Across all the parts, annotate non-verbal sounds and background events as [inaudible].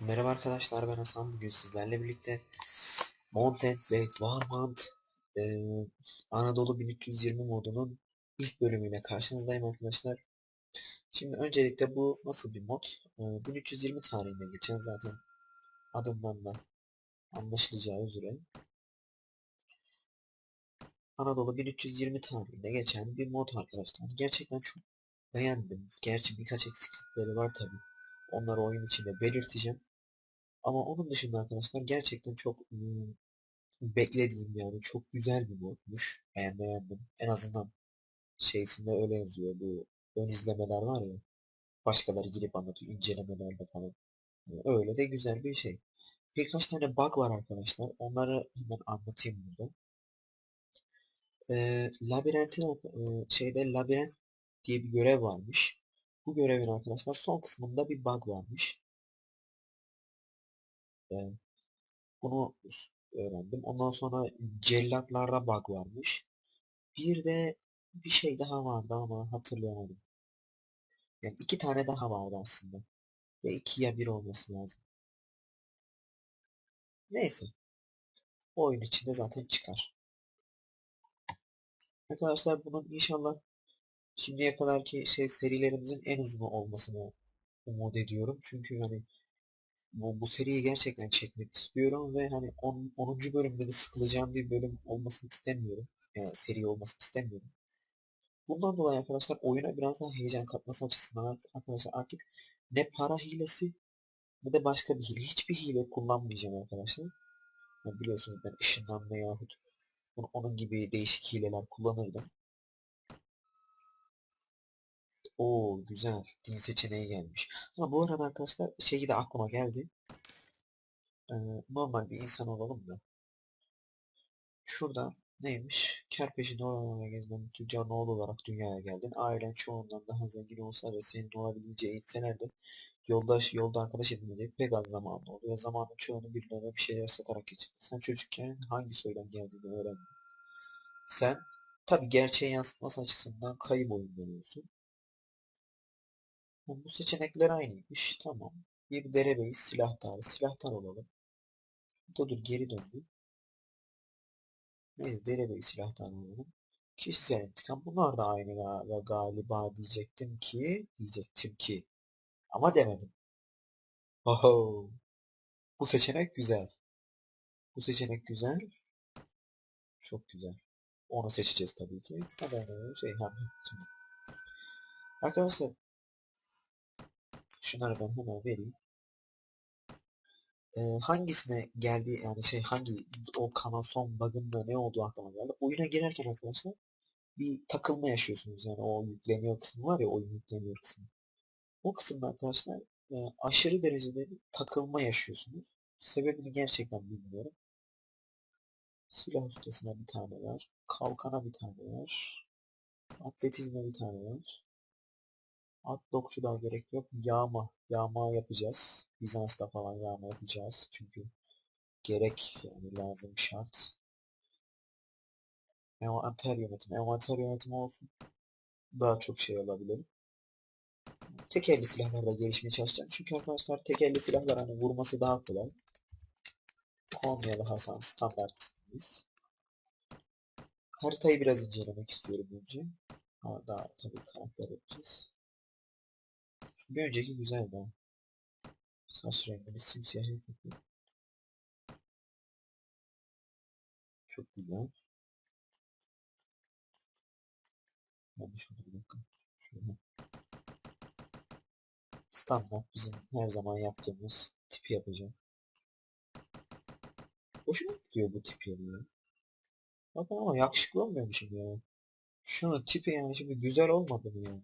Merhaba arkadaşlar ben Hasan bugün sizlerle birlikte Mountain Blade Warmount eee, Anadolu 1320 modunun ilk bölümüyle karşınızdayım arkadaşlar. Şimdi öncelikle bu nasıl bir mod? Eee, 1320 tarihinde geçen zaten adından da anlaşılacağı üzere Anadolu 1320 tarihinde geçen bir mod arkadaşlar. Gerçekten çok beğendim. Gerçi birkaç eksiklikleri var tabi. Onları oyun içinde belirteceğim. Ama onun dışında arkadaşlar gerçekten çok beklediğim yani çok güzel bir modmuş. Ben beğendim. En azından şeysinde öyle yazıyor. Bu ön izlemeler var ya. Başkaları girip anlatıyor incelemelerde falan. Yani öyle de güzel bir şey. Birkaç tane bug var arkadaşlar. Onları hemen anlatayım burada. Ee, labirentin e, şeyde labirent diye bir görev varmış. Bu görevin arkadaşlar son kısmında bir bug varmış. Ee, bunu öğrendim. Ondan sonra cellatlarda bug varmış. Bir de bir şey daha vardı ama hatırlayamadım. Yani iki tane daha vardı aslında. Ya iki ya bir olması lazım. Neyse. O oyun içinde zaten çıkar. Arkadaşlar bunun inşallah şimdiye kadarki şey serilerimizin en uzunu olmasını umut ediyorum. Çünkü hani bu, bu seriyi gerçekten çekmek istiyorum ve hani 10. 10. bölümde de sıkılacağım bir bölüm olmasını istemiyorum. Yani seri olmasını istemiyorum. Bundan dolayı arkadaşlar oyuna biraz daha heyecan katması açısından arkadaşlar artık ne para hilesi ne de başka bir hile. Hiçbir hile kullanmayacağım arkadaşlar. Yani biliyorsunuz ben ışınlanma yahut onun gibi değişik hileler kullanırdım. Oo güzel. Din seçeneği gelmiş. Ama bu arada arkadaşlar şeyi de aklıma geldi. Ee, normal bir insan olalım da. Şurada neymiş? Olanlara gezilen bir tüccar oğlu olarak dünyaya geldin. Ailen çoğundan daha zengin olsa ve senin olabileceği eğitseler de yoldaş, yolda arkadaş edinecek pek az zamanın oluyor. Zamanın çoğunu birilerine bir şeyler satarak geçirdin. Sen çocukken hangi soydan geldiğini öğrendin. Sen tabi gerçeği yansıtması açısından kayıp oyun veriyorsun. Bu seçenekler aynıymış. Tamam. Bir derebeyi silahtar. Silahtar olalım. Da dur geri döndü. Neyse derebeyi silahtar olalım. Kişisel intikam. Bunlar da aynı galiba, galiba diyecektim ki. Diyecektim ki. Ama demedim. Oho. Bu seçenek güzel. Bu seçenek güzel. Çok güzel. Onu seçeceğiz tabii ki. Hemen şey şimdi. Arkadaşlar Şunları ben hemen vereyim. Ee, hangisine geldi yani şey hangi o kanal son bug'ında ne olduğu aklıma geldi. Oyuna girerken arkadaşlar bir takılma yaşıyorsunuz yani o yükleniyor kısmı var ya oyun yükleniyor kısmı. O kısımda arkadaşlar e, aşırı derecede takılma yaşıyorsunuz. Sebebini gerçekten bilmiyorum. Silah ustasına bir tane var. Kalkana bir tane var. Atletizme bir tane var. At daha gerek yok. Yağma. Yağma yapacağız. Bizans'ta falan yağma yapacağız. Çünkü gerek yani lazım şart. Envanter yönetim. Envanter yönetimi olsun. Daha çok şey olabilir. Tek elli silahlarla gelişmeye çalışacağım. Çünkü arkadaşlar tek elli silahlar hani vurması daha kolay. Konyalı Hasan standartıyız. Haritayı biraz incelemek istiyorum önce. Ha, daha tabii karakter yapacağız. Bir önceki güzeldi. Saç rengini simsiyah yapıyor. Çok güzel. Yanlış oldu bir dakika. Şöyle. Standart bizim her zaman yaptığımız tipi yapacağım. Hoşuma gidiyor bu tip ya. Bakın ama yakışıklı olmuyormuşum ya. Şunun tipi yani şimdi güzel olmadı mı yani?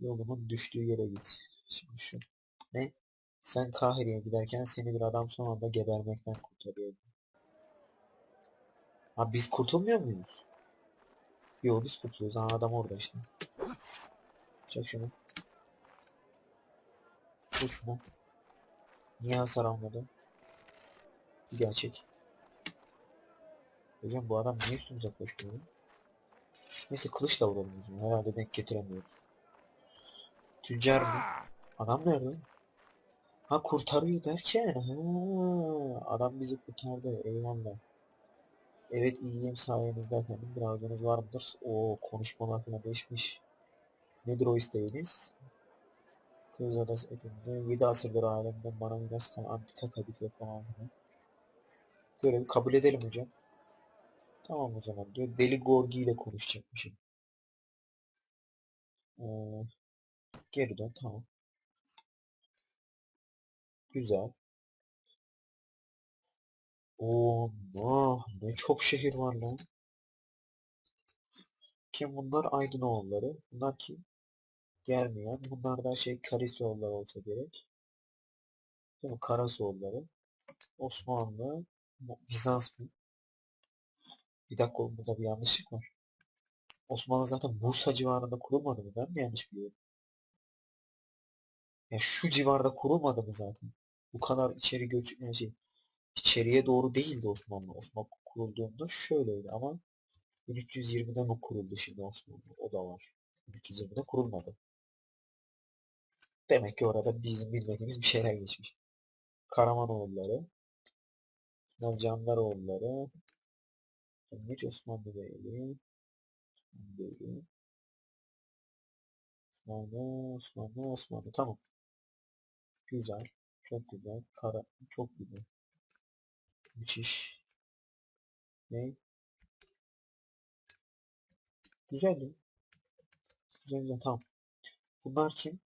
Yolumun düştüğü yere git. Şimdi şu. Ne? Sen Kahire'ye giderken seni bir adam son anda gebermekten kurtarıyor. Ha biz kurtulmuyor muyuz? Yok biz kurtuluyoruz. Ha adam orada işte. Çek şunu. Vur şunu. Niye hasar almadı? Bir daha çek. Hocam bu adam niye üstümüze koşmuyor? Neyse kılıçla vuralım bizim. Herhalde denk getiremiyoruz. Tüccar mı? Adam nerede? Ha kurtarıyor derken ha adam bizi kurtardı eyvallah. Evet iyiyim sayenizde efendim. Bir arzunuz var mıdır? O konuşmalar falan değişmiş. Nedir o isteğiniz? Kız adası etinde 7 asırdır alemden bana miras kalan antika kadife falan filan. Görevi kabul edelim hocam. Tamam o zaman diyor. Deli Gorgi ile konuşacakmışım. Ee, geri dön tamam. Güzel. Nah, ne çok şehir var lan. Kim bunlar? Aydınoğulları. Bunlar kim? Gelmeyen. Bunlar da şey Karasoğulları olsa gerek. Değil mi? Karasoğulları. Osmanlı. Bizans mı? Bir dakika oğlum, burada bir yanlışlık var. Osmanlı zaten Bursa civarında kurulmadı mı? Ben mi yanlış biliyorum? Ya şu civarda kurulmadı mı zaten? Bu kadar içeri göç yani şey içeriye doğru değildi Osmanlı. Osmanlı kurulduğunda şöyleydi ama 1320'de mi kuruldu şimdi Osmanlı? O da var. 1320'de kurulmadı. Demek ki orada bizim bilmediğimiz bir şeyler geçmiş. Karamanoğulları, Candaroğulları, Hiç Osmanlı Beyliği, Osmanlı Beyliği, Osmanlı, Osmanlı, Osmanlı. Tamam. Güzel. Çok güzel. Kara, çok güzel. Müthiş. Ne? Güzel ya. Güzel güzel tamam. Bunlar kim?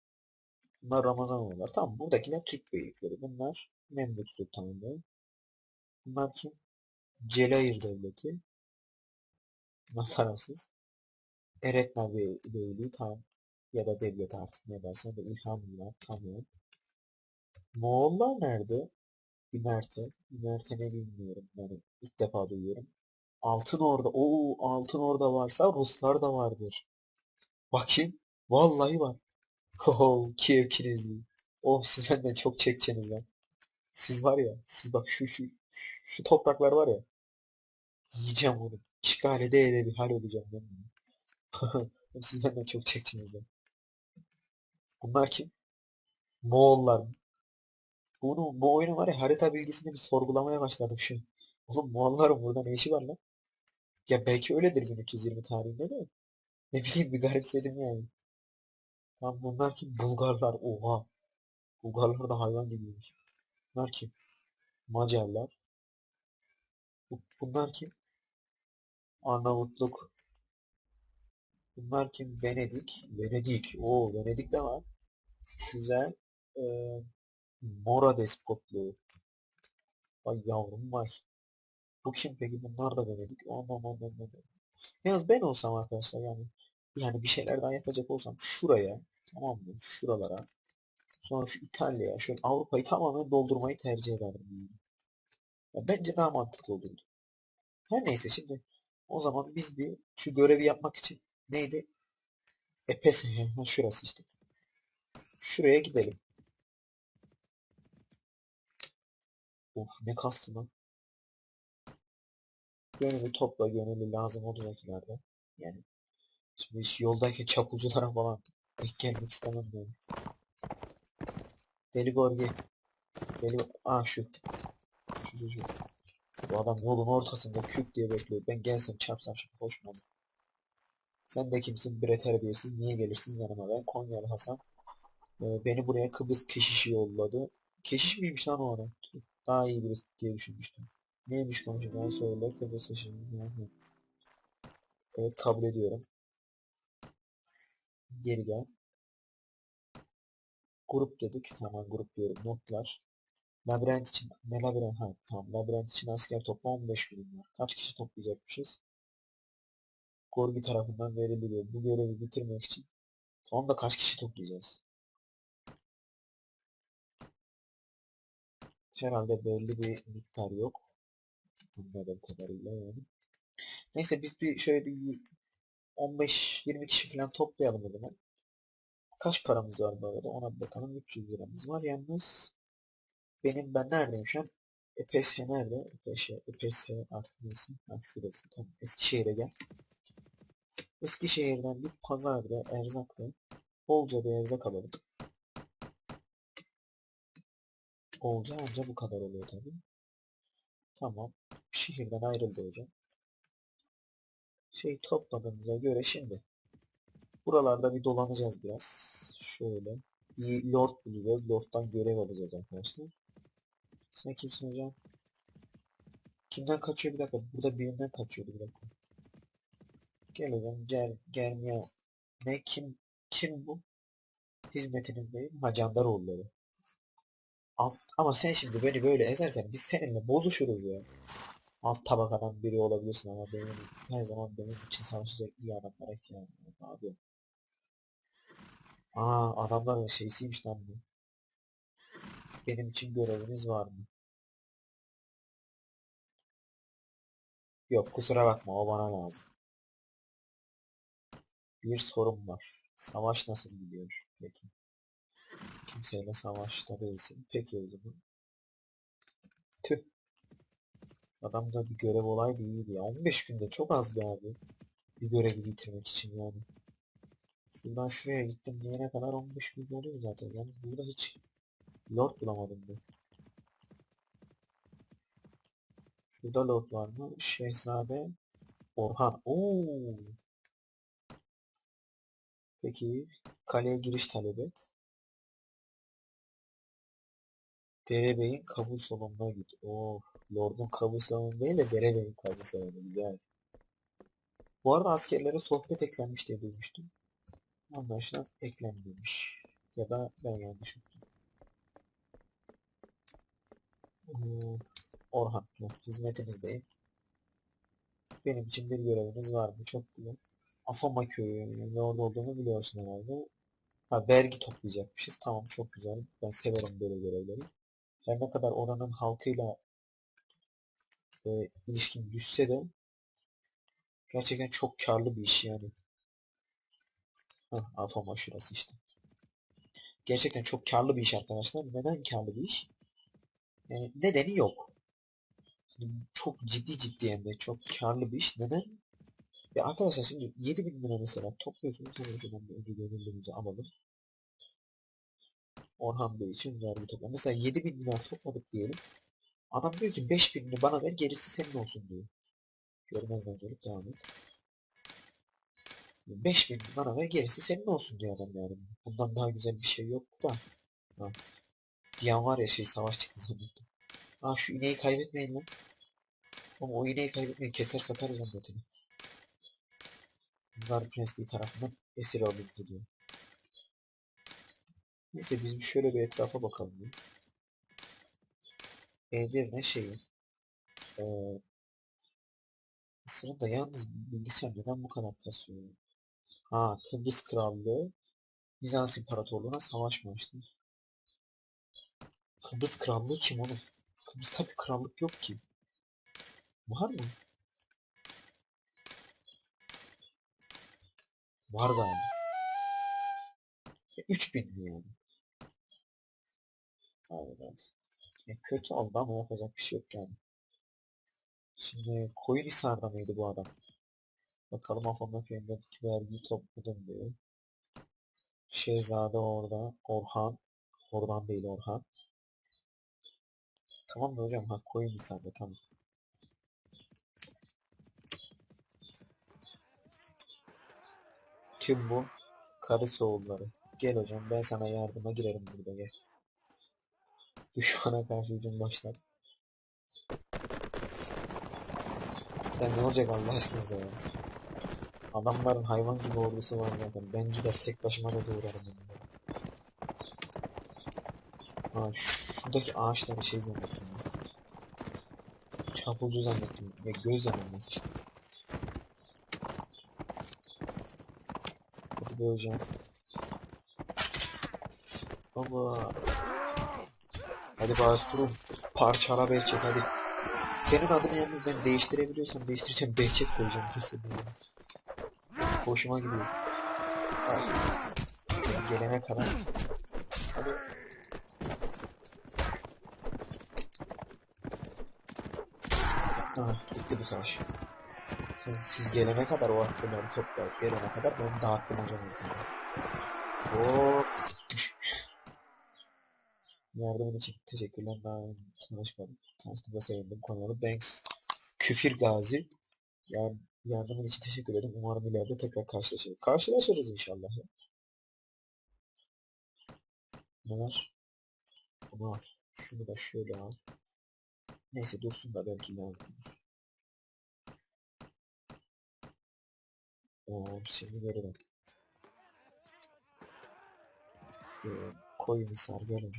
Bunlar Ramazanoğullar. Tamam buradakiler Türk beylikleri. Bunlar Memlük Sultanlığı. Bunlar kim? Celayir Devleti. Bunlar tarafsız. Eretna Bey, Beyliği tam ya da devlet artık ne dersen de İlhanlılar tamam. Moğollar nerede? İmerte. İmerte ne bilmiyorum. Yani ilk defa duyuyorum. Altın Orda. Oo Altın Orda varsa Ruslar da vardır. Bakayım. Vallahi var. [laughs] Oho Kiev Kinezi. Oh siz benden çok çekeceksiniz lan. Siz var ya. Siz bak şu şu şu topraklar var ya. Yiyeceğim bunu. İşgal ede ede bir hal olacağım ben. bunu. [laughs] siz benden çok çekeceksiniz lan. Bunlar kim? Moğollar mı? Bunu, bu oyunu var ya harita bilgisini bir sorgulamaya başladım an. Oğlum Moğolların burada ne işi var lan? Ya belki öyledir 1320 tarihinde de. Ne bileyim bir garipsedim yani. Lan bunlar kim? Bulgarlar. Oha. Bulgarlar da hayvan gibiymiş. Bunlar kim? Macarlar. Bu- Bunlar kim? Arnavutluk. Bunlar kim? Venedik. Venedik. Oo Venedik de var. Güzel. Ee, Mora despotluğu. Vay yavrum vay. Bu kim peki? Bunlar da Venedik. Aman aman aman. Yalnız ben olsam arkadaşlar yani yani bir şeyler daha yapacak olsam şuraya tamam mı? Şuralara sonra şu İtalya'ya şöyle Avrupa'yı tamamen doldurmayı tercih ederdim. Ya bence daha mantıklı olurdu. Her neyse şimdi o zaman biz bir şu görevi yapmak için neydi? Epes şurası işte. Şuraya gidelim. Of ne kastı lan. Gönüllü topla gönüllü lazım olacaklarda. Yani şimdi iş yoldayken çapulculara falan denk gelmek istemem yani. Deli Gorgi. Deli... Aa şu. Şu şu şu. Bu adam yolun ortasında küp diye bekliyor. Ben gelsem çarpsam şimdi hoş mu olur? Sen de kimsin bre terbiyesiz niye gelirsin yanıma ben Konyalı Hasan. Ee, beni buraya Kıbrıs keşişi yolladı. Keşiş miymiş lan o adam? Daha iyi birisi diye düşünmüştüm. Neymiş konuşmadan söyle Kıbrıs keşişi. Hı hı. Evet kabul ediyorum. Geri gel. Grup dedik. Tamam grup diyorum. Notlar. Labirent için ne labirent? Ha tamam. Labirent için asker topla 15 gün var. Kaç kişi toplayacakmışız? Gorgi tarafından veriliyor. Bu görevi bitirmek için. Tamam da kaç kişi toplayacağız? Herhalde belli bir miktar yok. Anladığım kadarıyla yani. Neyse biz bir şöyle bir 15-20 kişi falan toplayalım o zaman. Kaç paramız var bu arada ona bir bakalım. 300 liramız var. Yalnız benim ben neredeyim şu an? EPS nerede? EPS, EPS artık neyse. Ha şurası tamam. Eskişehir'e gel. Eskişehir'den bir pazarda erzakta bolca bir erzak alalım. Olacağı anca bu kadar oluyor tabii. Tamam. Şehirden ayrıldı hocam. Şey topladığımıza göre şimdi buralarda bir dolanacağız biraz. Şöyle. Bir lord buluyor. Lord'dan görev alacağız arkadaşlar. Sen kimsin hocam? Kimden kaçıyor bir dakika. Burada birinden kaçıyordu bir dakika. Gel hocam. Ger, Germiya. Ne? Kim? Kim bu? Hizmetinizdeyim. Ha Candaroğulları. Ama sen şimdi beni böyle ezersen biz seninle bozuşuruz ya. Alt tabakadan biri olabilirsin ama benim her zaman benim için savaşacak iyi adamlara ihtiyacım var abi. Aa adamların şeysiymiş lan bu. Benim için göreviniz var mı? Yok kusura bakma o bana lazım. Bir sorun var. Savaş nasıl gidiyor? Peki. Kimseyle savaşta değilsin. Peki o zaman. Tüh. Adamda bir görev olaydı iyiydi ya. 15 günde çok az bir abi. Bir görevi bitirmek için yani. Şuradan şuraya gittim diyene kadar 15 gün oluyor zaten. Yani burada hiç lord bulamadım ben. Şurada lord var mı? Şehzade Orhan. Oo. Peki kaleye giriş talebi. Derebey'in kabul salonuna git. Oh, Lord'un kabul salonu değil de Derebey'in kabul salonu. Güzel. Bu arada askerlere sohbet eklenmiş diye duymuştum. Anlaşılan eklenmemiş. Ya da ben yanlış okudum. Ee, Orhan, hizmetinizdeyim. Benim için bir göreviniz var mı? Çok güzel. Afama köyü, ne orada olduğunu biliyorsun herhalde. Ha, vergi toplayacakmışız. Tamam, çok güzel. Ben severim böyle görevleri. Her ne kadar oranın halkıyla e, ilişkin düşse de gerçekten çok karlı bir iş yani. Hah, Afama şurası işte. Gerçekten çok karlı bir iş arkadaşlar. Neden karlı bir iş? Yani nedeni yok. Şimdi çok ciddi ciddi hem de çok karlı bir iş. Neden? Ya arkadaşlar şimdi 7000 lira mesela topluyorsunuz. Sonra şuradan bir önce gönüllümüzü alalım. Orhan Bey için vergi topla. Mesela 7000 lira topladık diyelim. Adam diyor ki 5000'ini bana ver gerisi senin olsun diyor. Görmezden gelip devam et. 5000 bana ver gerisi senin olsun diyor adam yani. Bundan daha güzel bir şey yok da. Ha. Bir an var ya şey savaş çıktı zannettim. Aa şu ineği kaybetmeyin lan. Ama o ineği kaybetmeyin keser satarız onun etini. Bunlar prensliği tarafından esir alındı diyor. Neyse biz bir şöyle bir etrafa bakalım. Ya. Edirne şeyi. Ee, Mısır'ın da yalnız bilgisayar neden bu kadar kasıyor? Ha Kıbrıs Krallığı Bizans İmparatorluğu'na savaş mı açtı? Kıbrıs Krallığı kim oğlum? Kıbrıs'ta bir krallık yok ki. Var mı? Var galiba. 3000 mi yani? Aynen. E, kötü oldu ama yapacak bir şey yok yani. Şimdi Koyunhisar'da mıydı bu adam? Bakalım Afon köyündeki vergiyi topladım diyor. Şehzade orada. Orhan. Oradan değil Orhan. Tamam mı hocam? Ha Koyunhisar'da tamam. Kim bu? Karısı oğulları. Gel hocam ben sana yardıma girerim burada gel. Düşmana karşı hücum başlar. Ben ne olacak Allah aşkınıza ya. Adamların hayvan gibi ordusu var zaten. Ben gider tek başıma da onları. Ha şuradaki ağaçları şey zannettim ya. Çapulcu zannettim ve göz yanılmaz işte. Hadi be hocam. Baba. Hadi Bastur'um. Parçala Behçet hadi. Senin adını yalnız ben değiştirebiliyorsam değiştireceğim. Behçet koyacağım kesin. Hoşuma gidiyor. Ay. Gelene kadar. Hadi. Ah, bitti bu savaş. Siz, siz gelene kadar o hakkımları toplayıp gelene kadar ben dağıttım hocam. Hop. Yardımın için teşekkürler. Daha tanışmadık. Tanıştığımda sevindim. Konyalı Banks. Küfür Gazi. Yar yardımın için teşekkür ederim. Umarım ileride tekrar karşılaşırız. Karşılaşırız inşallah ya. Ne var? Bunu al. Şunu da şöyle al. Neyse dursun da belki lazım. Oo, şimdi veririm. Ee, koyun hisar gel.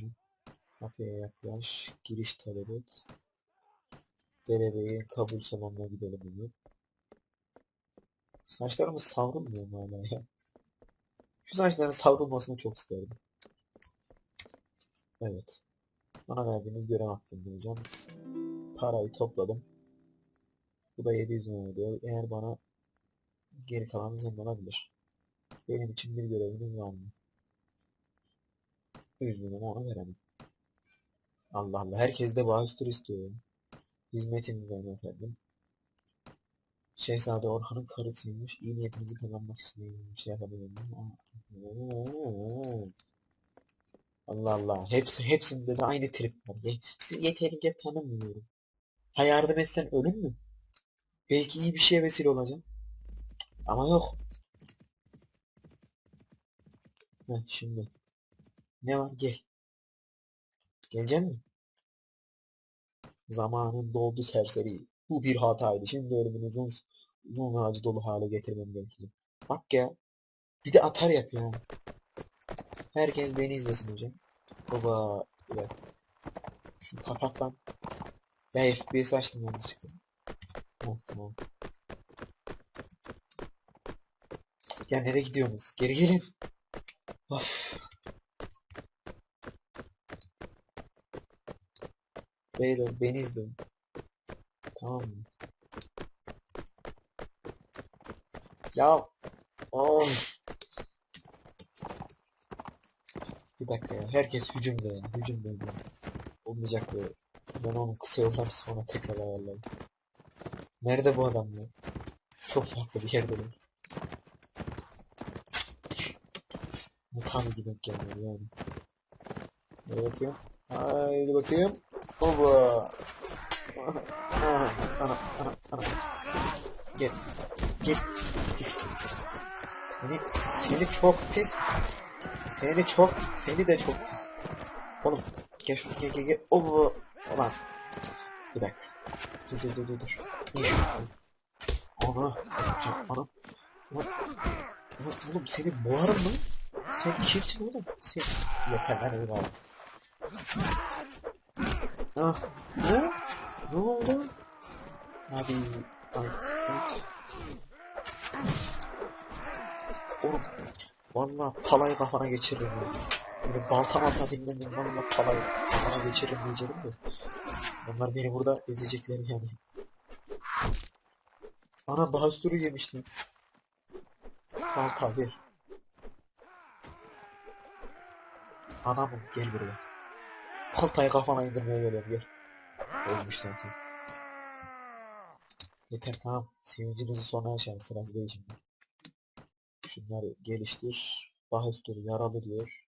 Kafeye yaklaş. Giriş talep et. Derebeyi kabul salonuna gidelim bugün. Saçlarımız savrulmuyor mu hala ya? Şu saçların savrulmasını çok isterdim. Evet. Bana verdiğiniz görev hakkında hocam. Parayı topladım. Bu da 700 milyon ediyor. Eğer bana geri kalanı zengin olabilir. Benim için bir göreviniz var mı? Üzgünüm onu veremem. Allah Allah. Herkes de bağıştır istiyor. ya. Hizmetinizden efendim. Şehzade Orhan'ın karısıymış. İyi niyetinizi kazanmak için şey yapabilirim. Allah Allah. Hepsi, hepsinde de aynı trip var. Sizi yeterince tanımıyorum. Ha yardım etsen ölür mü? Belki iyi bir şeye vesile olacağım. Ama yok. Heh, şimdi. Ne var? Gel. Gelecek mi? Zamanın doldu serseri. Bu bir hataydı. Şimdi ölümünü uzun, uzun ve acı dolu hale getirmem gerekiyor. Bak ya. Bir de atar yapıyor. Herkes beni izlesin hocam. Baba. Dakika. Şunu kapat lan. Ya FPS açtım yanlışlıkla. Heh, tamam. Ya nereye gidiyorsunuz? Geri gelin. Of. Beyler beni izleyin. Tamam mı? Ya. Of. Bir dakika ya. Herkes hücumda ya. Hücumda ya. Olmayacak böyle. Ben onu kısa yoldan sonra tekrar ayarlarım. Nerede bu adam ya? Çok farklı bir yerdeler. Bu tam gidip geliyor yani. Hadi bakayım. Haydi bakayım. Baba. Ana, ana, ana, ana. Gel. Gel. Düştüm. Seni, seni çok pis. Seni çok, seni de çok pis. Oğlum, gel şuraya gel gel gel. Oo, ulan. Bir dakika. Dur dur dur dur dur. İyi şu. Ana, can, ana. Lan, lan oğlum seni boğarım mı? Sen kimsin oğlum? Sen... Yeter lan öyle abi. Ah, ne? Ne oldu? Abi, ay, ay. Oğlum, valla palayı kafana geçiririm ya. Böyle balta malta dinlendim valla palayı kafana geçiririm diyeceğim de. Onlar beni burada ezecekler yani. Ana Bahadur'u yemiştim. Balta ver. Adamım gel buraya. Baltayı kafana indirmeye geliyorum gel. Ölmüş zaten. Yeter tamam. Sevincinizi sona yaşayın sırası değil şimdi. Şunları geliştir. Bahüstür yaralı diyor.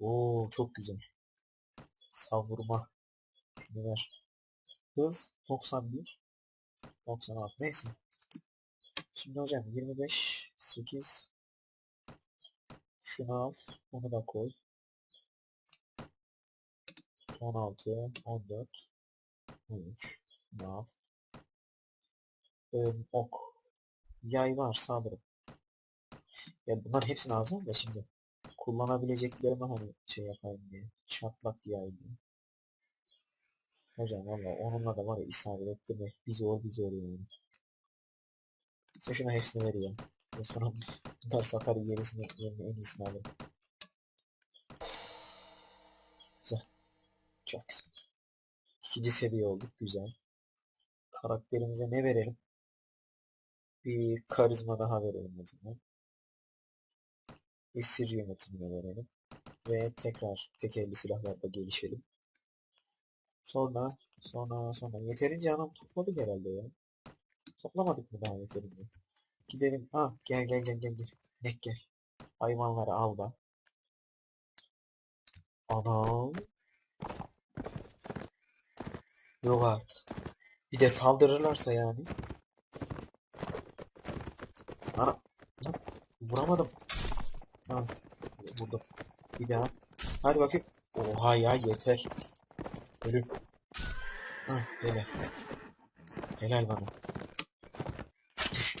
Oo çok güzel. Savurma. Şunu ver. Hız 91. 96 neyse. Şimdi hocam 25 8 şunu al. Onu da koy. 16 14 13 Şunu al. Ee, ok. Yay varsa alırım. Ya bunların hepsini alacağım da şimdi. Kullanabileceklerimi hani şey yapayım diye. Çatlak yay diye. Hocam valla onunla da var ya isabet ettirmek bir zor bir zor yani. Şuna hepsini ver ya. Ve sonra [laughs] bunlar satar yenisini yerine en iyisini alırım. Güzel. İkinci seviye olduk. Güzel. Karakterimize ne verelim? Bir karizma daha verelim o zaman. Esir yönetimine verelim. Ve tekrar tekerli silahlarda gelişelim. Sonra, sonra, sonra. Yeterince anam topladık herhalde ya. Toplamadık mı daha yeterince? Gidelim. Ha gel gel gel gel gel. Nek gel. Hayvanları avla. Anam. Yok artık. Bir de saldırırlarsa yani. Ana. Lan, vuramadım. Ha, vurdum. Bir daha. Hadi bakayım. Oha ya yeter. Ölüm. Ha, helal. Helal bana. Düş.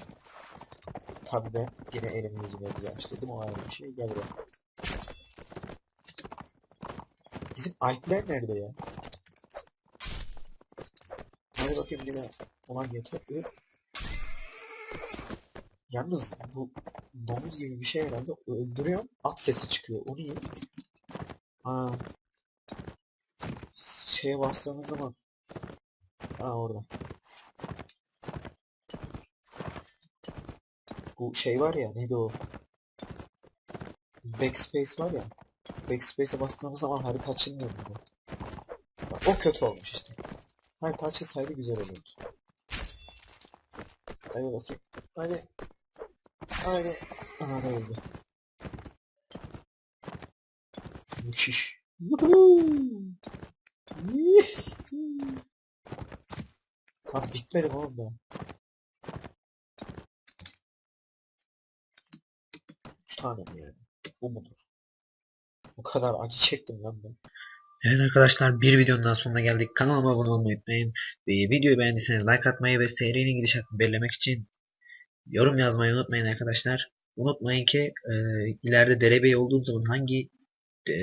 Tabii ben yine elimi yüzüme diye açtırdım. O ayrı bir şey. Gel buraya. Bizim Alpler nerede ya? Hadi bakayım bir daha. Ulan yeter. Öl. Yalnız bu domuz gibi bir şey herhalde öldürüyor. At sesi çıkıyor. O niye? Aa. Şeye bastığımız zaman. Aa orada. Bu şey var ya neydi o? Backspace var ya. Backspace'e bastığımız zaman harita açılmıyor? Bak, O kötü olmuş işte. Harita açılsaydı güzel olurdu. Hadi bakayım. Hadi. Hadi. Aha da öldü. Müthiş. Lan bitmedi oğlum daha? Üç tane mi yani? Bu mudur? Bu kadar acı çektim lan ben. Evet arkadaşlar bir videonun daha sonuna geldik. Kanalıma abone olmayı unutmayın. Ve videoyu beğendiyseniz like atmayı ve serinin gidişatını belirlemek için yorum yazmayı unutmayın arkadaşlar. Unutmayın ki e, ileride derebey olduğum zaman hangi e,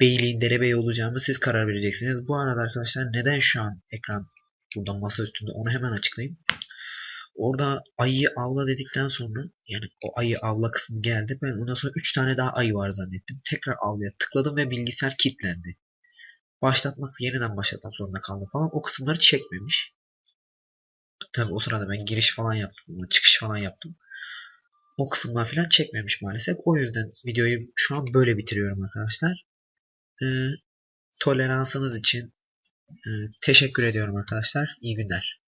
beyliğin derebey olacağımı siz karar vereceksiniz. Bu arada arkadaşlar neden şu an ekran burada masa üstünde onu hemen açıklayayım. Orada ayıyı avla dedikten sonra yani o ayı avla kısmı geldi. Ben ondan sonra 3 tane daha ayı var zannettim. Tekrar avlaya tıkladım ve bilgisayar kilitlendi. Başlatmak, yeniden başlatmak zorunda kaldım falan. O kısımları çekmemiş. Tabi o sırada ben giriş falan yaptım. Çıkış falan yaptım. O kısımlar falan çekmemiş maalesef. O yüzden videoyu şu an böyle bitiriyorum arkadaşlar. Ee, toleransınız için e, teşekkür ediyorum arkadaşlar. İyi günler.